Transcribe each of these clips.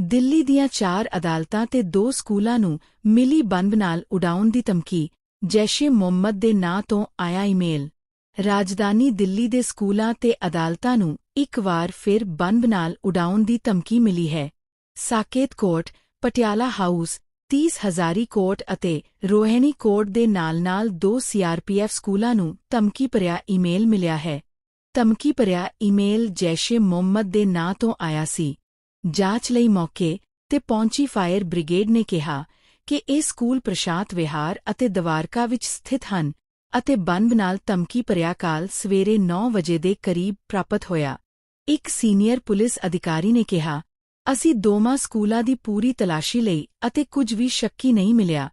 ਦਿੱਲੀ ਦੀਆਂ ਚਾਰ ਅਦਾਲਤਾਂ ਤੇ ਦੋ ਸਕੂਲਾਂ ਨੂੰ ਮਿਲੀ ਬੰਬ ਨਾਲ ਉਡਾਉਣ ਦੀ ਧਮਕੀ, ਜੈਸ਼ੇ ਮੁਹੰਮਦ ਦੇ ਨਾਂ ਤੋਂ ਆਇਆ ਈਮੇਲ। ਰਾਜਧਾਨੀ ਦਿੱਲੀ ਦੇ ਸਕੂਲਾਂ ਤੇ ਅਦਾਲਤਾਂ ਨੂੰ ਇੱਕ ਵਾਰ ਫਿਰ ਬੰਬ ਨਾਲ ਉਡਾਉਣ ਦੀ ਧਮਕੀ ਮਿਲੀ ਹੈ। Saket court, Patiala house 30 Hazari court ਅਤੇ ਰੋਹਿਣੀ ਕੋਰਟ ਦੇ ਨਾਲ-ਨਾਲ ਦੋ ਸੀਆਰਪੀਐਫ ਸਕੂਲਾਂ ਨੂੰ ਧਮਕੀ ਭਰਿਆ ਈਮੇਲ ਮਿਲਿਆ ਹੈ। ਧਮਕੀ ਭਰਿਆ ਈਮੇਲ ਜੈਸ਼ੇ ਮੁਹੰਮਦ ਦੇ ਨਾਂ ਤੋਂ ਆਇਆ ਸੀ। ਜਾਂਚ ਲਈ ਮੌਕੇ ਤੇ ਪਹੁੰਚੀ ਫਾਇਰ ਬ੍ਰਿਗੇਡ ਨੇ ਕਿਹਾ ਕਿ ਇਹ ਸਕੂਲ ਪ੍ਰਸ਼ਾਂਤ ਵਿਹਾਰ ਅਤੇ ਦਵਾਰਕਾ ਵਿੱਚ ਸਥਿਤ ਹਨ ਅਤੇ ਬੰਬ ਨਾਲ ਧਮਕੀ ਭਰਿਆ ਕਾਲ ਸਵੇਰੇ 9 ਵਜੇ ਦੇ ਕਰੀਬ ਪ੍ਰਾਪਤ ਹੋਇਆ। ਇੱਕ ਸੀਨੀਅਰ ਪੁਲਿਸ ਅਧਿਕਾਰੀ ਨੇ ਕਿਹਾ, ਅਸੀਂ ਦੋਵਾਂ ਸਕੂਲਾਂ ਦੀ ਪੂਰੀ ਤਲਾਸ਼ੀ ਲਈ ਅਤੇ ਕੁਝ ਵੀ ਸ਼ੱਕੀ ਨਹੀਂ ਮਿਲਿਆ।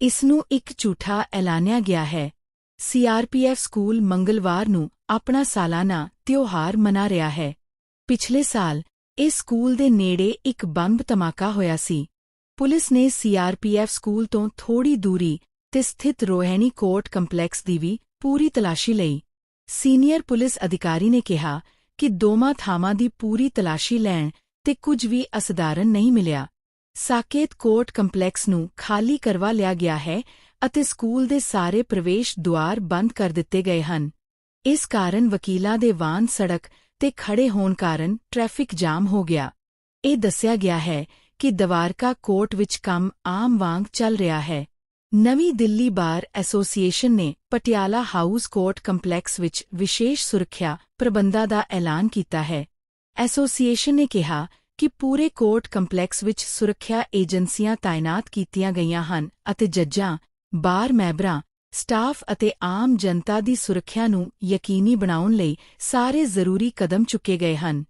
ਇਸ ਨੂੰ ਇੱਕ ਝੂਠਾ ਐਲਾਨਿਆ ਗਿਆ ਹੈ। ਸੀਆਰਪੀਐਫ ਸਕੂਲ ਮੰਗਲਵਾਰ ਨੂੰ ਆਪਣਾ ਸਾਲਾਨਾ ਤਿਉਹਾਰ ਮਨਾ ਰਿਹਾ ਹੈ। ਪਿਛਲੇ ਸਾਲ ਇਸ ਸਕੂਲ ਦੇ ਨੇੜੇ ਇੱਕ ਬੰਬ ਧਮਾਕਾ ਹੋਇਆ ਸੀ। ਪੁਲਿਸ ਨੇ ਸੀਆਰਪੀਐਫ ਸਕੂਲ ਤੋਂ ਥੋੜੀ ਦੂਰੀ ਤੇ ਸਥਿਤ ਰੋਹਿਣੀ ਕੋਰਟ ਕੰਪਲੈਕਸ ਦੀ ਵੀ ਪੂਰੀ ਤਲਾਸ਼ੀ ਲਈ। ਸੀਨੀਅਰ ਪੁਲਿਸ ਅਧਿਕਾਰੀ ਨੇ ਕਿਹਾ ਕਿ ਦੋਵਾਂ ਥਾਵਾਂ ਦੀ ਪੂਰੀ ਤਲਾਸ਼ੀ ਲੈਣ ਤੇ ਕੁਝ ਵੀ ਅਸਧਾਰਨ ਨਹੀਂ ਮਿਲਿਆ। ਸਾਕੇਤ ਕੋਰਟ ਕੰਪਲੈਕਸ ਨੂੰ ਖਾਲੀ ਕਰਵਾ ਲਿਆ ਗਿਆ ਹੈ ਅਤੇ ਸਕੂਲ ਦੇ ਸਾਰੇ ਪ੍ਰਵੇਸ਼ ਦੁਆਰ ਬੰਦ ਕਰ ਦਿੱਤੇ ਗਏ ਹਨ। ਇਸ ਕਾਰਨ ਵਕੀਲਾਂ ਦੇ ਵਾਹਨ ਸੜਕ ਤੇ ਖੜੇ ਹੋਣ ਕਾਰਨ ਟ੍ਰੈਫਿਕ ਜਾਮ ਹੋ ਗਿਆ। ਇਹ ਦੱਸਿਆ ਗਿਆ ਹੈ ਕਿ ਦਵਾਰਕਾ ਕੋਰਟ ਵਿੱਚ ਕੰਮ ਆਮ ਵਾਂਗ ਚੱਲ ਰਿਹਾ ਹੈ। ਨਵੀਂ ਦਿੱਲੀ ਬਾਰ ਐਸੋਸੀਏਸ਼ਨ ਨੇ ਪਟਿਆਲਾ ਹਾਊਸ ਕੋਰਟ ਕੰਪਲੈਕਸ ਵਿੱਚ ਵਿਸ਼ੇਸ਼ ਸੁਰੱਖਿਆ ਪ੍ਰਬੰਧਾਂ ਦਾ ਐਲਾਨ ਕੀਤਾ ਹੈ। ਐਸੋਸੀਏਸ਼ਨ ਨੇ ਕਿਹਾ ਕਿ ਪੂਰੇ ਕੋਰਟ ਕੰਪਲੈਕਸ ਵਿੱਚ ਸੁਰੱਖਿਆ ਏਜੰਸੀਆਂ ਤਾਇਨਾਤ ਕੀਤੀਆਂ ਗਈਆਂ ਹਨ ਅਤੇ ਜੱਜਾਂ, ਬਾਰ ਮੈਂਬਰਾਂ ਸਟਾਫ ਅਤੇ ਆਮ ਜਨਤਾ ਦੀ ਸੁਰੱਖਿਆ ਨੂੰ ਯਕੀਨੀ ਬਣਾਉਣ ਲਈ ਸਾਰੇ ਜ਼ਰੂਰੀ ਕਦਮ ਚੁੱਕੇ ਗਏ ਹਨ।